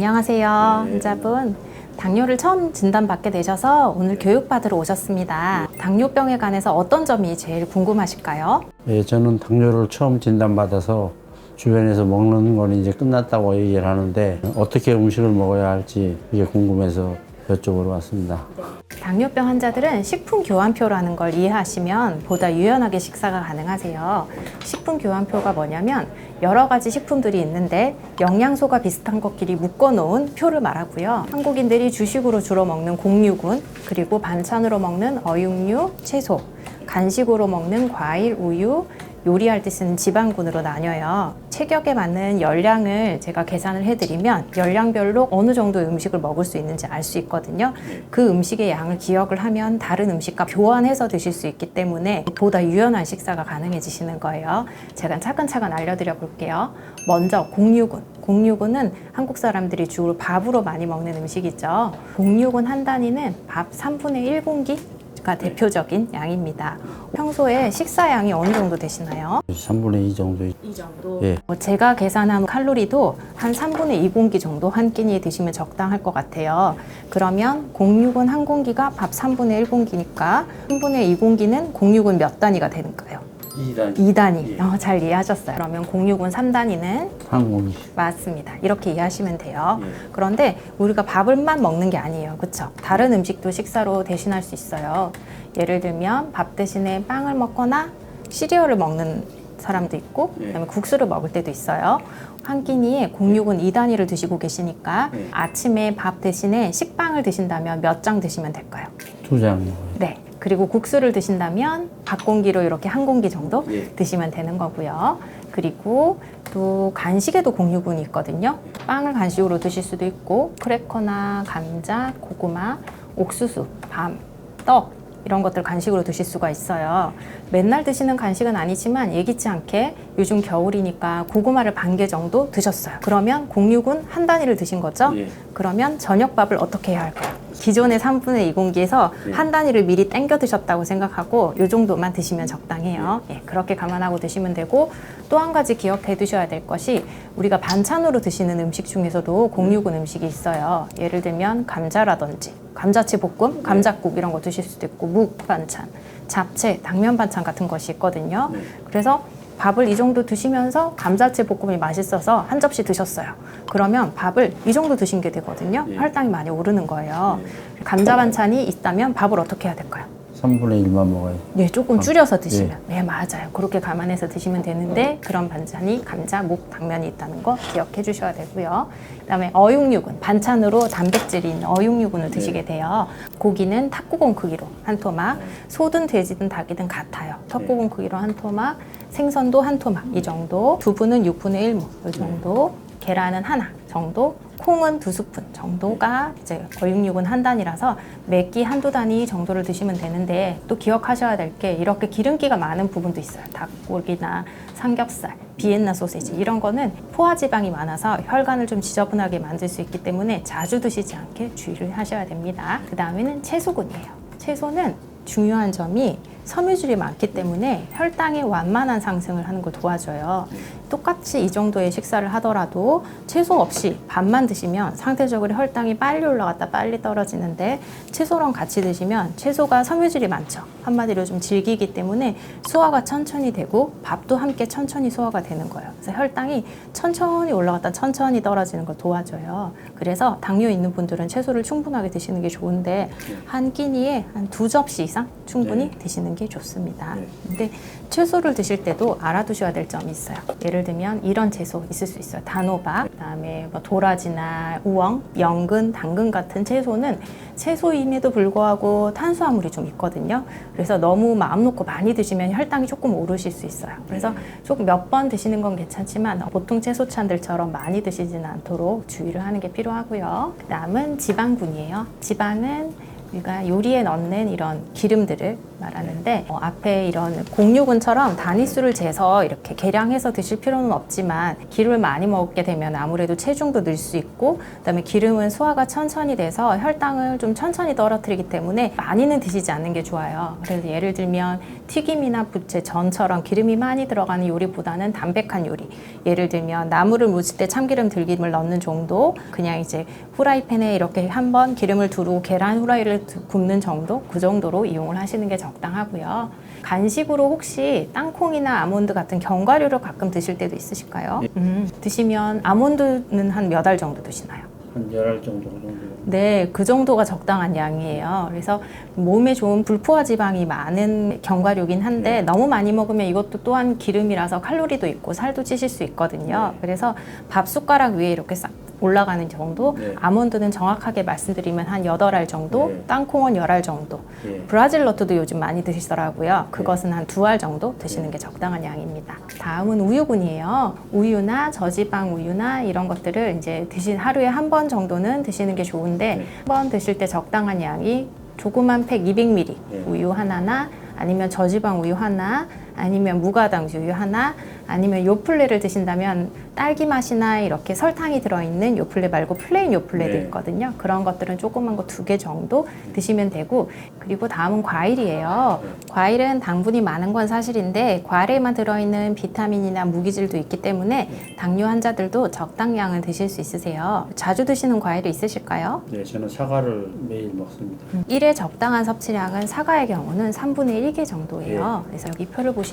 안녕하세요, 네. 환자분. 당뇨를 처음 진단받게 되셔서 오늘 교육받으러 오셨습니다. 당뇨병에 관해서 어떤 점이 제일 궁금하실까요? 예, 저는 당뇨를 처음 진단받아서 주변에서 먹는 건 이제 끝났다고 얘기를 하는데 어떻게 음식을 먹어야 할지 이게 궁금해서 여쭤보러 왔습니다. 당뇨병 환자들은 식품 교환표라는 걸 이해하시면 보다 유연하게 식사가 가능하세요. 식품 교환표가 뭐냐면 여러 가지 식품들이 있는데 영양소가 비슷한 것끼리 묶어 놓은 표를 말하고요. 한국인들이 주식으로 주로 먹는 곡류군, 그리고 반찬으로 먹는 어육류, 채소, 간식으로 먹는 과일, 우유, 요리할 때 쓰는 지방군으로 나뉘어요. 체격에 맞는 열량을 제가 계산을 해드리면 열량별로 어느 정도의 음식을 먹을 수 있는지 알 수 있거든요. 그 음식의 양을 기억을 하면 다른 음식과 교환해서 드실 수 있기 때문에 보다 유연한 식사가 가능해지시는 거예요. 제가 차근차근 알려드려 볼게요. 먼저 곡류군. 곡류군은 한국 사람들이 주로 밥으로 많이 먹는 음식이죠. 곡류군 한 단위는 밥 3분의 1공기 가 대표적인 양입니다. 평소에 식사 양이 어느 정도 되시나요? 3분의 2 정도. 이 정도. 예. 뭐 제가 계산한 칼로리도 한 3분의 2 공기 정도 한 끼니에 드시면 적당할 것 같아요. 그러면 공육은 한 공기가 밥 3분의 1 공기니까 3분의 2 공기는 공육은 몇 단위가 되는가요? 2단. 2단위. 예. 어, 잘 이해하셨어요. 그러면 공육은 3단위는 한공기. 맞습니다. 이렇게 이해하시면 돼요. 예. 그런데 우리가 밥을만 먹는 게 아니에요. 그렇죠? 다른 음식도 식사로 대신할 수 있어요. 예를 들면 밥 대신에 빵을 먹거나 시리얼을 먹는 사람도 있고 예. 그다음에 국수를 먹을 때도 있어요. 한 끼니에 공육은 2단위를 드시고 계시니까 예. 아침에 밥 대신에 식빵을 드신다면 몇 장 드시면 될까요? 두 장. 네. 그리고 국수를 드신다면 밥 공기로 이렇게 한 공기 정도 예. 드시면 되는 거고요. 그리고 또 간식에도 공유분이 있거든요. 빵을 간식으로 드실 수도 있고 크래커나 감자, 고구마, 옥수수, 밤, 떡 이런 것들 간식으로 드실 수가 있어요. 맨날 드시는 간식은 아니지만 예기치 않게 요즘 겨울이니까 고구마를 반 개 정도 드셨어요. 그러면 공육은 한 단위를 드신 거죠? 예. 그러면 저녁밥을 어떻게 해야 할까요? 기존의 3분의 2공기에서 네. 한 단위를 미리 땡겨 드셨다고 생각하고 이 정도만 드시면 적당해요. 예, 그렇게 감안하고 드시면 되고 또 한 가지 기억해 두셔야 될 것이 우리가 반찬으로 드시는 음식 중에서도 공유군 음식이 있어요. 예를 들면 감자라든지 감자채 볶음, 감자국 이런 거 드실 수도 있고 묵 반찬, 잡채, 당면 반찬 같은 것이 있거든요. 네. 그래서 밥을 이 정도 드시면서 감자채 볶음이 맛있어서 한 접시 드셨어요. 그러면 밥을 이 정도 드신 게 되거든요. 예. 혈당이 많이 오르는 거예요. 네. 감자 반찬이 있다면 밥을 어떻게 해야 될까요? 3분의 1만 먹어요. 네, 조금 줄여서 예. 드시면. 네, 맞아요. 그렇게 감안해서 드시면 되는데 그런 반찬이 감자, 묵, 당면이 있다는 거 기억해 주셔야 되고요. 그다음에 어육류군, 반찬으로 단백질이 있는 어육류군을 드시게 돼요. 고기는 탁구공 크기로 한 토막, 소든 돼지든 닭이든 같아요. 탁구공 크기로 한 토막, 생선도 한 토막 이 정도, 두부는 6분의 1무 이 정도, 계란은 하나 정도, 콩은 두 스푼 정도가 이제 어육육은 한 단위라서 매끼 한두 단위 정도를 드시면 되는데 또 기억하셔야 될 게 이렇게 기름기가 많은 부분도 있어요. 닭고기나 삼겹살, 비엔나 소세지 이런 거는 포화 지방이 많아서 혈관을 좀 지저분하게 만들 수 있기 때문에 자주 드시지 않게 주의를 하셔야 됩니다. 그 다음에는 채소군이에요. 채소는 중요한 점이 섬유질이 많기 때문에 혈당의 완만한 상승을 하는 걸 도와줘요. 똑같이 이 정도의 식사를 하더라도 채소 없이 밥만 드시면 상대적으로 혈당이 빨리 올라갔다 빨리 떨어지는데 채소랑 같이 드시면 채소가 섬유질이 많죠. 한마디로 좀 질기기 때문에 소화가 천천히 되고 밥도 함께 천천히 소화가 되는 거예요. 그래서 혈당이 천천히 올라갔다 천천히 떨어지는 걸 도와줘요. 그래서 당뇨 있는 분들은 채소를 충분하게 드시는 게 좋은데 한 끼니에 한 두 접시 이상 충분히 네. 드시는 게 좋습니다. 네. 근데 채소를 드실 때도 알아두셔야 될 점이 있어요. 예를 들면 이런 채소 있을 수 있어요. 단호박, 그다음에 뭐 도라지나 우엉, 연근, 당근 같은 채소는 채소임에도 불구하고 탄수화물이 좀 있거든요. 그래서 너무 마음 놓고 많이 드시면 혈당이 조금 오르실 수 있어요. 그래서 조금 몇 번 드시는 건 괜찮지만 보통 채소찬들처럼 많이 드시지는 않도록 주의를 하는 게 필요하고요. 그다음은 지방군이에요. 지방은 우리가 요리에 넣는 이런 기름들을 말하는데 어, 앞에 이런 공육은처럼 단위수를 재서 이렇게 계량해서 드실 필요는 없지만 기름을 많이 먹게 되면 아무래도 체중도 늘 수 있고 그다음에 기름은 소화가 천천히 돼서 혈당을 좀 천천히 떨어뜨리기 때문에 많이는 드시지 않는 게 좋아요. 그래서 예를 들면 튀김이나 부채, 전처럼 기름이 많이 들어가는 요리보다는 담백한 요리. 예를 들면 나물을 무칠 때 참기름 들기름을 넣는 정도, 그냥 이제 후라이팬에 이렇게 한번 기름을 두르고 계란 후라이를 두- 굽는 정도, 그 정도로 이용을 하시는 게 적당하고요. 간식으로 혹시 땅콩이나 아몬드 같은 견과류를 가끔 드실 때도 있으실까요? 음, 드시면 아몬드는 한 몇 알 정도 드시나요? 한 열알 정도 그 정도. 네, 그 정도가 적당한 양이에요. 그래서 몸에 좋은 불포화 지방이 많은 견과류긴 한데 너무 많이 먹으면 이것도 또한 기름이라서 칼로리도 있고 살도 찌실 수 있거든요. 그래서 밥 숟가락 위에 이렇게 싹 올라가는 정도, 네. 아몬드는 정확하게 말씀드리면 한 8알 정도, 네. 땅콩은 10알 정도. 예. 브라질 너트도 요즘 많이 드시더라고요. 그것은 한두알 정도 드시는 게 적당한 양입니다. 다음은 우유군이에요. 우유나 저지방 우유나 이런 것들을 이제 드신 하루에 한 번 정도는 드시는 게 좋은데 네. 한번 드실 때 적당한 양이 조그만 팩 200ml 네. 우유 하나나 아니면 저지방 우유 하나 아니면 무가당주 우유 하나 아니면 요플레를 드신다면 딸기 맛이나 이렇게 설탕이 들어있는 요플레 말고 플레인 요플레도 네. 있거든요. 그런 것들은 조그만 거 두 개 정도 드시면 되고 그리고 다음은 과일이에요. 과일은 당분이 많은 건 사실인데 과일에만 들어있는 비타민이나 무기질도 있기 때문에 당뇨 환자들도 적당량을 드실 수 있으세요. 자주 드시는 과일이 있으실까요? 네, 저는 사과를 매일 먹습니다. 일에 적당한 섭취량은 사과의 경우는 3분의 1개 정도예요. 그래서 여기 표를 보시면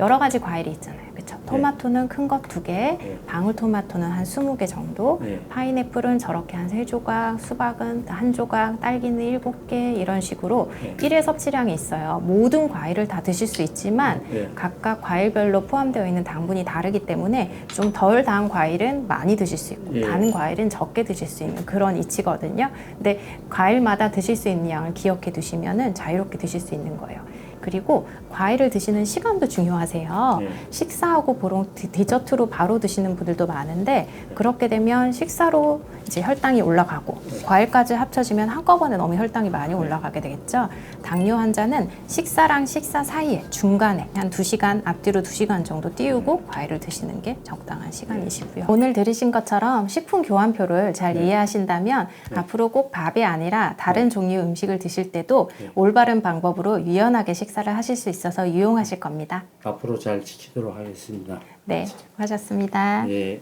여러 가지 과일이 있잖아요. 그렇죠? 토마토는 큰 것 두 개, 네. 방울토마토는 한 20개 정도, 네. 파인애플은 저렇게 한 세 조각 수박은 한 조각, 딸기는 일곱 개 이런 식으로 네. 일회 섭취량이 있어요. 모든 과일을 다 드실 수 있지만 네. 각각 과일별로 포함되어 있는 당분이 다르기 때문에 좀 덜 단 과일은 많이 드실 수 있고 예. 단 과일은 적게 드실 수 있는 그런 이치거든요. 근데 과일마다 드실 수 있는 양을 기억해 두시면은 자유롭게 드실 수 있는 거예요. 그리고 과일을 드시는 시간도 중요하세요. 네. 식사하고 보통 디- 디저트로 바로 드시는 분들도 많은데 그렇게 되면 식사로 이제 혈당이 올라가고 과일까지 합쳐지면 한꺼번에 너무 혈당이 많이 올라가게 되겠죠. 당뇨 환자는 식사랑 식사 사이에 중간에 한 2시간 앞뒤로 2시간 정도 띄우고 과일을 드시는 게 적당한 시간이시고요. 오늘 들으신 것처럼 식품 교환표를 잘 네. 이해하신다면 네. 앞으로 꼭 밥이 아니라 다른 종류의 음식을 드실 때도 네. 올바른 방법으로 유연하게 식사를 하실 수 있어서 유용하실 겁니다. 앞으로 잘 지키도록 하겠습니다. 네, 수고하셨습니다. 예.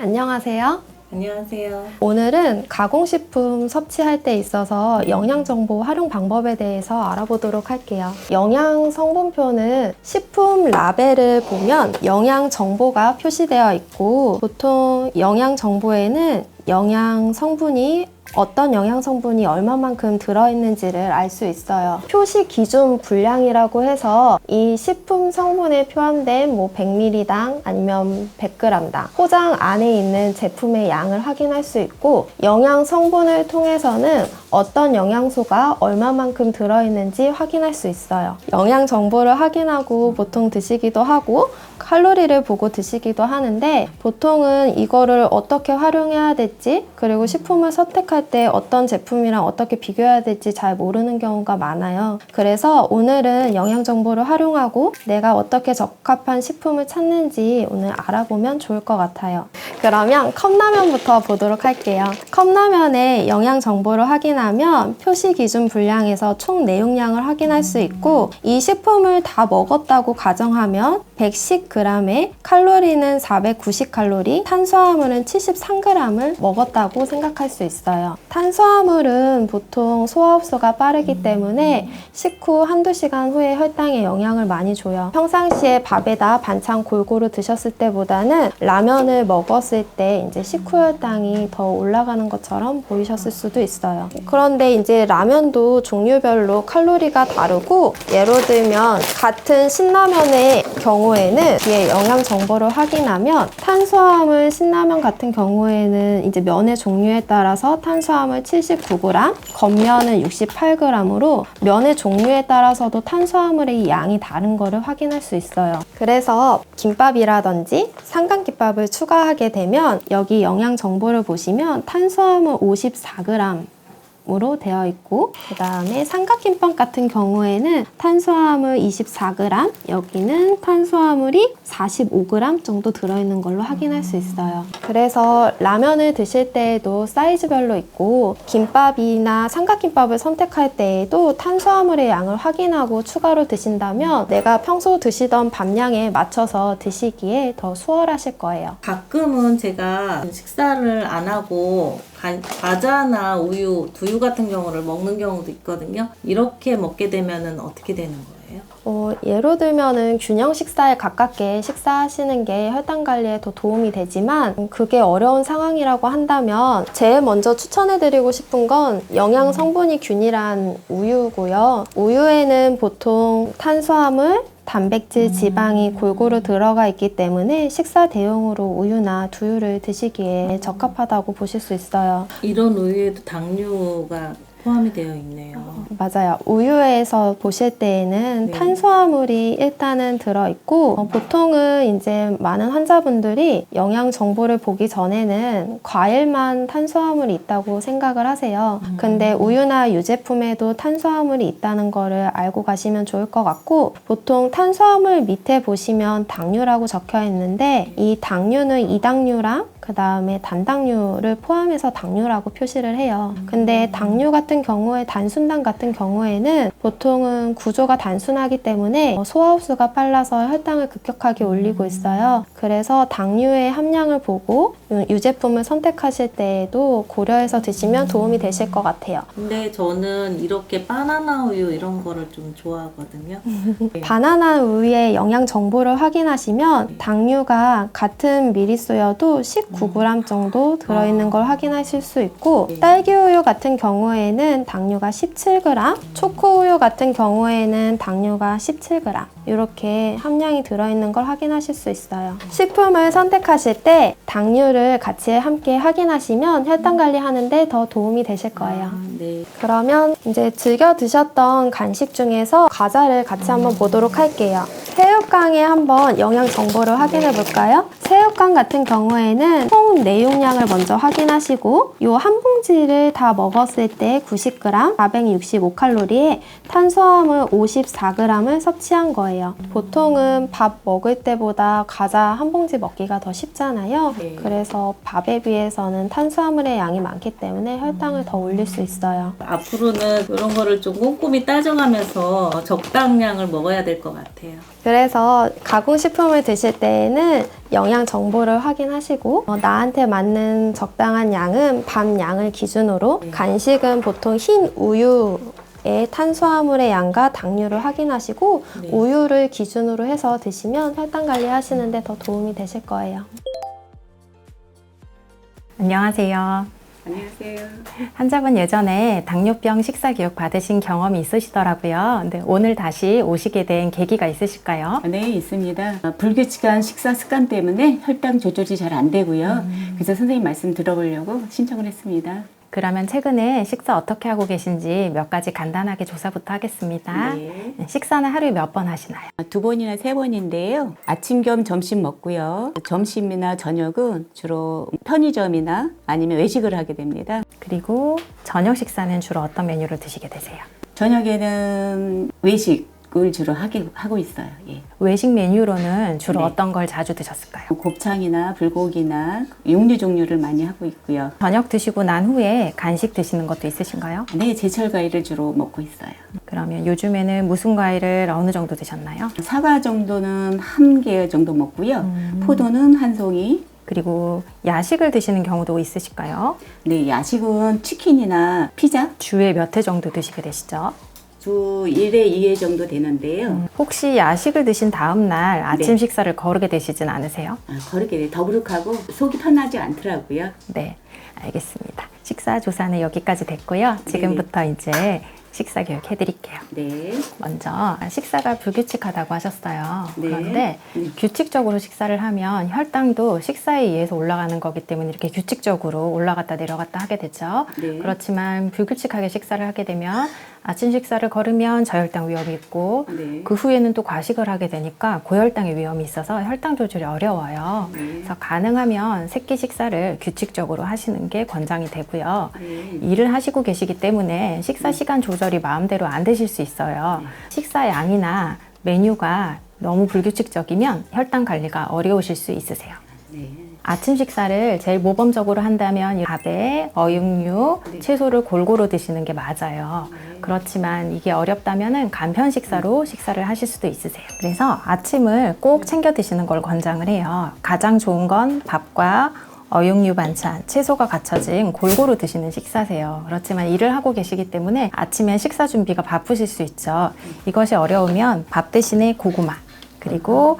안녕하세요. 안녕하세요. 오늘은 가공식품 섭취할 때 있어서 영양정보 활용 방법에 대해서 알아보도록 할게요. 영양 성분표는 식품 라벨을 보면 영양 정보가 표시되어 있고 보통 영양 정보에는 영양 성분이 어떤 영양 성분이 얼마만큼 들어있는지를 알 수 있어요. 표시 기준 분량이라고 해서 이 식품 성분에 포함된 뭐 100ml당 아니면 100g당 포장 안에 있는 제품의 양을 확인할 수 있고 영양 성분을 통해서는 어떤 영양소가 얼마만큼 들어있는지 확인할 수 있어요. 영양 정보를 확인하고 보통 드시기도 하고 칼로리를 보고 드시기도 하는데 보통은 이거를 어떻게 활용해야 될지 그리고 식품을 선택할 때 어떤 제품이랑 어떻게 비교해야 될지 잘 모르는 경우가 많아요. 그래서 오늘은 영양 정보를 활용하고 내가 어떻게 적합한 식품을 찾는지 오늘 알아보면 좋을 것 같아요. 그러면 컵라면부터 보도록 할게요. 컵라면의 영양 정보를 확인하면 표시 기준 분량에서 총 내용량을 확인할 수 있고 이 식품을 다 먹었다고 가정하면 110g에 칼로리는 490칼로리, 탄수화물은 73g을 먹었다고 생각할 수 있어요. 탄수화물은 보통 소화 흡수가 빠르기 때문에 식후 한두 시간 후에 혈당에 영향을 많이 줘요. 평상시에 밥에다 반찬 골고루 드셨을 때보다는 라면을 먹었을 때 이제 식후 혈당이 더 올라가는 것처럼 보이셨을 수도 있어요. 그런데 이제 라면도 종류별로 칼로리가 다르고 예로 들면 같은 신라면의 경우 경우에는 뒤에 영양 정보를 확인하면 탄수화물 신라면 같은 경우에는 이제 면의 종류에 따라서 탄수화물 79g, 겉면은 68g으로 면의 종류에 따라서도 탄수화물의 양이 다른 거를 확인할 수 있어요. 그래서 김밥이라든지 삼각김밥을 추가하게 되면 여기 영양 정보를 보시면 탄수화물 54g 으로 되어 있고 그 다음에 삼각김밥 같은 경우에는 탄수화물 24g 여기는 탄수화물이 45g 정도 들어있는 걸로 확인할 수 있어요. 그래서 라면을 드실 때에도 사이즈별로 있고 김밥이나 삼각김밥을 선택할 때에도 탄수화물의 양을 확인하고 추가로 드신다면 내가 평소 드시던 밥량에 맞춰서 드시기에 더 수월하실 거예요. 가끔은 제가 식사를 안 하고 가- 과자나 우유, 두유 같은 경우를 먹는 경우도 있거든요. 이렇게 먹게 되면은 어떻게 되는 거예요? 어, 예로 들면은 균형 식사에 가깝게 식사하시는 게 혈당 관리에 더 도움이 되지만 그게 어려운 상황이라고 한다면 제일 먼저 추천해드리고 싶은 건 영양 성분이 균일한 우유고요. 우유에는 보통 탄수화물, 단백질, 지방이 골고루 들어가 있기 때문에 식사 대용으로 우유나 두유를 드시기에 적합하다고 보실 수 있어요. 이런 우유에도 당류가 포함이 되어 있네요. 맞아요. 우유에서 보실 때에는 네. 탄수화물이 일단은 들어있고, 어, 보통은 이제 많은 환자분들이 영양 정보를 보기 전에는 과일만 탄수화물이 있다고 생각을 하세요. 음. 근데 우유나 유제품에도 탄수화물이 있다는 거를 알고 가시면 좋을 것 같고, 보통 탄수화물 밑에 보시면 당류라고 적혀 있는데, 이 당류는 이당류랑 그 다음에 단당류를 포함해서 당류라고 표시를 해요. 근데 당류 같은 경우에 단순당 같은 경우에는 보통은 구조가 단순하기 때문에 어, 소화 흡수가 빨라서 혈당을 급격하게 올리고 있어요. 그래서 당류의 함량을 보고 유- 유제품을 선택하실 때에도 고려해서 드시면 도움이 되실 것 같아요. 근데 저는 이렇게 바나나 우유 이런 거를 좀 좋아하거든요. 네. 바나나 우유의 영양 정보를 확인하시면 당류가 같은 미리수여도 19g 정도 들어있는 걸 확인하실 수 있고 네. 딸기 우유 같은 경우에는 당류가 17g, 초코 우유 같은 경우에는 당류가 17g 이렇게 함량이 들어있는 걸 확인하실 수 있어요. 식품을 선택하실 때 당류를 같이 함께 확인하시면 혈당 관리하는데 더 도움이 되실 거예요. 아, 네. 그러면 이제 즐겨 드셨던 간식 중에서 과자를 같이 한번 보도록 할게요. 새우깡에 한번 영양 정보를 확인해 볼까요? 새우깡 같은 경우에는 총 내용량을 먼저 확인하시고 이 한 봉지를 다 먹었을 때 90g, 465칼로리에 탄수화물 54g을 섭취한 거예요. 보통은 밥 먹을 때보다 과자 한 봉지 먹기가 더 쉽잖아요. 네. 그래서 밥에 비해서는 탄수화물의 양이 많기 때문에 혈당을 더 올릴 수 있어요. 앞으로는 이런 거를 좀 꼼꼼히 따져가면서 적당량을 먹어야 될 것 같아요. 그래서 가공식품을 드실 때에는 영양 정보를 확인하시고 어, 나한테 맞는 적당한 양은 밥 양을 기준으로 네. 간식은 보통 흰 우유 의 탄수화물의 양과 당류를 확인하시고 네. 우유를 기준으로 해서 드시면 혈당 관리하시는 데 더 도움이 되실 거예요. 안녕하세요. 안녕하세요. 환자분 예전에 당뇨병 식사 교육 받으신 경험이 있으시더라고요. 근데 오늘 다시 오시게 된 계기가 있으실까요? 네, 있습니다. 어, 불규칙한 식사 습관 때문에 혈당 조절이 잘 안 되고요. 그래서 선생님 말씀 들어보려고 신청을 했습니다. 그러면 최근에 식사 어떻게 하고 계신지 몇 가지 간단하게 조사부터 하겠습니다. 네. 식사는 하루에 몇 번 하시나요? 두 번이나 세 번인데요. 아침 겸 점심 먹고요. 점심이나 저녁은 주로 편의점이나 아니면 외식을 하게 됩니다. 그리고 저녁 식사는 주로 어떤 메뉴를 드시게 되세요? 저녁에는 외식 을 주로 하게, 하고 있어요. 예. 외식 메뉴로는 주로 네. 어떤 걸 자주 드셨을까요? 곱창이나 불고기나 육류 종류를 많이 하고 있고요. 저녁 드시고 난 후에 간식 드시는 것도 있으신가요? 네, 제철 과일을 주로 먹고 있어요. 그러면 요즘에는 무슨 과일을 어느 정도 드셨나요? 사과 정도는 한 개 정도 먹고요. 포도는 한 송이. 그리고 야식을 드시는 경우도 있으실까요? 네, 야식은 치킨이나 피자 주에 몇 회 정도 드시게 되시죠? 주 1회, 2회 정도 되는데요. 혹시 야식을 드신 다음 날 아침 네. 식사를 거르게 되시진 않으세요? 아, 거르게 더부룩하고 속이 편하지 않더라고요. 네, 알겠습니다. 식사 조사는 여기까지 됐고요. 지금부터 이제 식사 교육 해드릴게요. 네. 먼저 식사가 불규칙하다고 하셨어요. 네. 그런데 네. 규칙적으로 식사를 하면 혈당도 식사에 의해서 올라가는 거기 때문에 이렇게 규칙적으로 올라갔다 내려갔다 하게 되죠. 네. 그렇지만 불규칙하게 식사를 하게 되면 아침 식사를 걸으면 저혈당 위험이 있고 네. 그 후에는 또 과식을 하게 되니까 고혈당의 위험이 있어서 혈당 조절이 어려워요. 네. 그래서 가능하면 새끼 식사를 규칙적으로 하시는 게 권장이 되고요. 네. 일을 하시고 계시기 때문에 식사 시간 조절이 마음대로 안 되실 수 있어요. 식사 양이나 메뉴가 너무 불규칙적이면 혈당 관리가 어려우실 수 있으세요. 네. 아침 식사를 제일 모범적으로 한다면 밥에 어육류, 네. 채소를 골고루 드시는 게 맞아요. 그렇지만 이게 어렵다면 간편 식사로 식사를 하실 수도 있으세요. 그래서 아침을 꼭 챙겨 드시는 걸 권장을 해요. 가장 좋은 건 밥과 어육류 반찬, 채소가 갖춰진 골고루 드시는 식사세요. 그렇지만 일을 하고 계시기 때문에 아침에 식사 준비가 바쁘실 수 있죠. 이것이 어려우면 밥 대신에 고구마, 그리고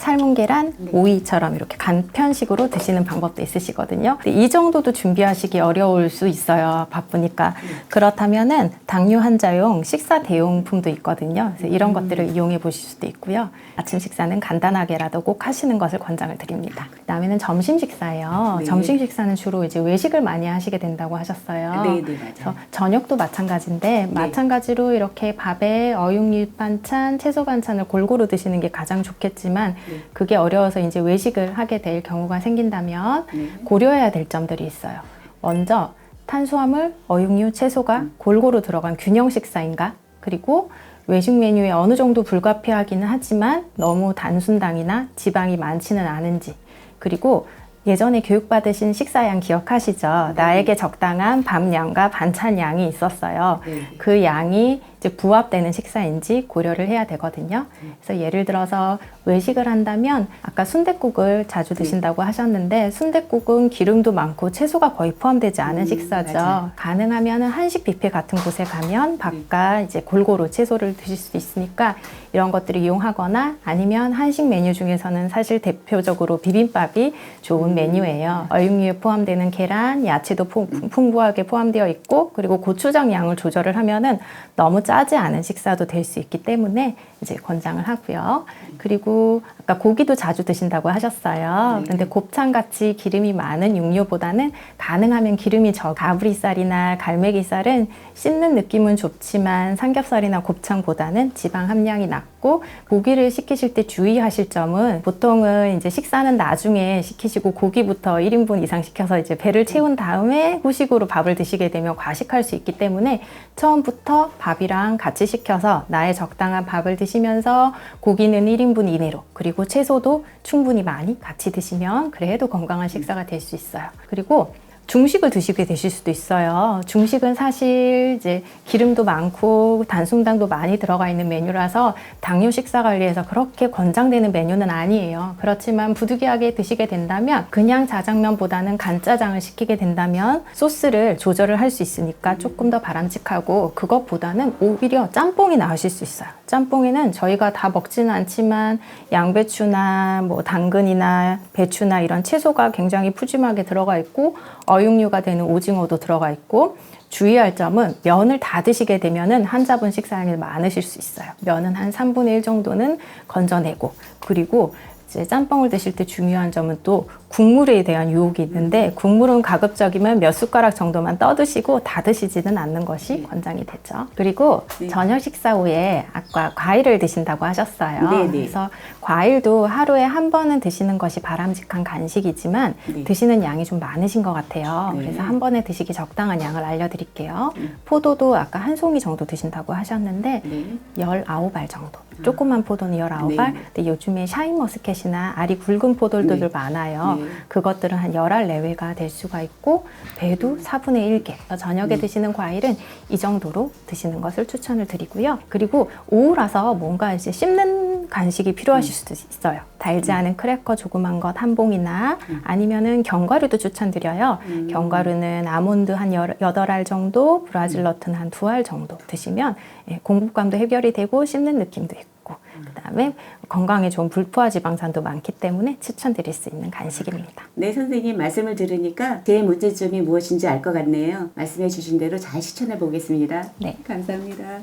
삶은 계란, 오이처럼 이렇게 간편식으로 드시는 방법도 있으시거든요. 근데 이 정도도 준비하시기 어려울 수 있어요. 바쁘니까. 그렇다면은 당뇨 환자용 식사 대용품도 있거든요. 그래서 이런 것들을 이용해 보실 수도 있고요. 아침 식사는 간단하게라도 꼭 하시는 것을 권장을 드립니다. 그다음에는 점심 식사예요. 네. 점심 식사는 주로 이제 외식을 많이 하시게 된다고 하셨어요. 네, 네, 맞아요. 그래서 저녁도 마찬가지인데 마찬가지로 이렇게 밥에 어육류 반찬, 채소 반찬을 골고루 드시는 게 가장 좋겠지만 네. 그게 어려워서 이제 외식을 하게 될 경우가 생긴다면 네. 고려해야 될 점들이 있어요. 먼저 탄수화물, 어육류, 채소가 골고루 들어간 균형 식사인가? 그리고 외식 메뉴에 어느 정도 불가피하기는 하지만 너무 단순당이나 지방이 많지는 않은지 그리고 예전에 교육받으신 식사량 기억하시죠? 나에게 적당한 밥량과 반찬량이 있었어요. 네. 그 양이 이제 부합되는 식사인지 고려를 해야 되거든요. 그래서 예를 들어서 외식을 한다면 아까 순댓국을 자주 드신다고 하셨는데 순댓국은 기름도 많고 채소가 거의 포함되지 않은 음, 식사죠. 맞아요. 가능하면 한식 뷔페 같은 곳에 가면 밥과 이제 골고루 채소를 드실 수 있으니까 이런 것들을 이용하거나 아니면 한식 메뉴 중에서는 사실 대표적으로 비빔밥이 좋은 메뉴예요. 어육류에 포함되는 계란, 야채도 포- 풍부하게 포함되어 있고 그리고 고추장 양을 조절을 하면은 너무 짜지 않은 식사도 될 수 있기 때문에 이제 권장을 하고요. 그리고 아까 고기도 자주 드신다고 하셨어요. 그런데 곱창 같이 기름이 많은 육류보다는 가능하면 기름이 적 가브리살이나 갈매기살은 씹는 느낌은 좋지만 삼겹살이나 곱창보다는 지방 함량이 낮고 고기를 시키실 때 주의하실 점은 보통은 이제 식사는 나중에 시키시고 고기부터 1인분 이상 시켜서 이제 배를 채운 다음에 후식으로 밥을 드시게 되면 과식할 수 있기 때문에 처음부터 밥이랑 같이 시켜서 나의 적당한 밥을 드시면서 고기는 1인분 이내로 그리고 채소도 충분히 많이 같이 드시면 그래도 건강한 식사가 될 수 있어요. 그리고 중식을 드시게 되실 수도 있어요. 중식은 사실 이제 기름도 많고 단순당도 많이 들어가 있는 메뉴라서 당뇨 식사 관리에서 그렇게 권장되는 메뉴는 아니에요. 그렇지만 부득이하게 드시게 된다면 그냥 자장면보다는 간짜장을 시키게 된다면 소스를 조절을 할 수 있으니까 조금 더 바람직하고 그것보다는 오히려 짬뽕이 나으실 수 있어요. 짬뽕에는 저희가 다 먹지는 않지만 양배추나 뭐 당근이나 배추나 이런 채소가 굉장히 푸짐하게 들어가 있고 어육류가 되는 오징어도 들어가 있고 주의할 점은 면을 다 드시게 되면은 한 자분 식사량이 많으실 수 있어요. 면은 한 3분의 1 정도는 건져내고 그리고 이제 짬뽕을 드실 때 중요한 점은 또 국물에 대한 유혹이 있는데 국물은 가급적이면 몇 숟가락 정도만 떠 드시고 다 드시지는 않는 것이 권장이 되죠. 그리고 네. 저녁 식사 후에 아까 과일을 드신다고 하셨어요. 네, 네. 그래서 과일도 하루에 한 번은 드시는 것이 바람직한 간식이지만 네. 드시는 양이 좀 많으신 것 같아요. 네. 그래서 한 번에 드시기 적당한 양을 알려드릴게요. 포도도 아까 한 송이 정도 드신다고 하셨는데 네. 19알 정도. 조그만 포도는 19알. 네. 근데 요즘에 샤인머스켓이나 알이 굵은 포도들도 네. 많아요. 네. 그것들은 한 10알 내외가 될 수가 있고 배도 4분의 1개. 저녁에 네. 드시는 과일은 이 정도로 드시는 것을 추천을 드리고요. 그리고 오후라서 뭔가 이제 씹는 간식이 음. 필요하실 수도 있어요. 달지 않은 크래커 조그만 것 한 봉이나 아니면은 견과류도 추천드려요. 음. 견과류는 아몬드 한 여- 여덟 알 정도, 브라질 너트는 한 두 알 정도 드시면 예, 공복감도 해결이 되고 씹는 느낌도 있고 있고 그다음에 건강에 좋은 불포화 지방산도 많기 때문에 추천드릴 수 있는 간식입니다. 네, 선생님 말씀을 들으니까 제 문제점이 무엇인지 알 것 같네요. 말씀해 주신 대로 잘 실천해 보겠습니다. 네. 감사합니다.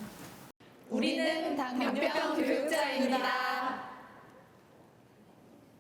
우리는 당뇨병 교육자입니다.